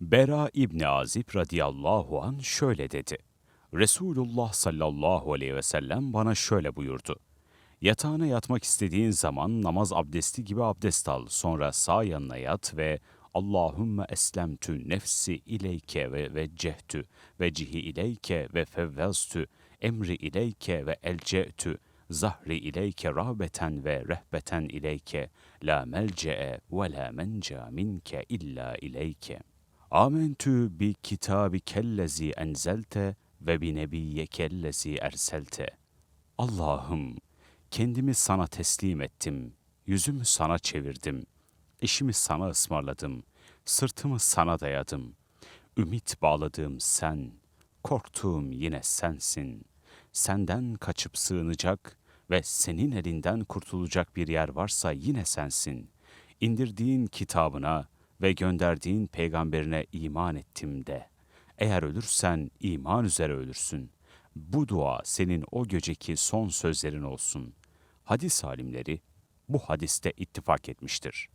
Bera İbni Azib radıyallahu an şöyle dedi. Resulullah sallallahu aleyhi ve sellem bana şöyle buyurdu. Yatağına yatmak istediğin zaman namaz abdesti gibi abdest al. Sonra sağ yanına yat ve Allahümme eslemtü nefsi ileyke ve veccehtü ve cihi ileyke ve fevveztü emri ileyke ve elce'tü zahri ileyke rahbeten ve rehbeten ileyke la melce'e ve la menca minke illa ileyke. Amentü bi kitabi kellezi enzelte ve bi nebiyyekellezi erselte. Allah'ım kendimi sana teslim ettim, yüzümü sana çevirdim, işimi sana ısmarladım, sırtımı sana dayadım. Ümit bağladığım sen, korktuğum yine sensin. Senden kaçıp sığınacak ve senin elinden kurtulacak bir yer varsa yine sensin. İndirdiğin kitabına ve gönderdiğin peygamberine iman ettim de. Eğer ölürsen iman üzere ölürsün. Bu dua senin o geceki son sözlerin olsun. Hadis alimleri bu hadiste ittifak etmiştir.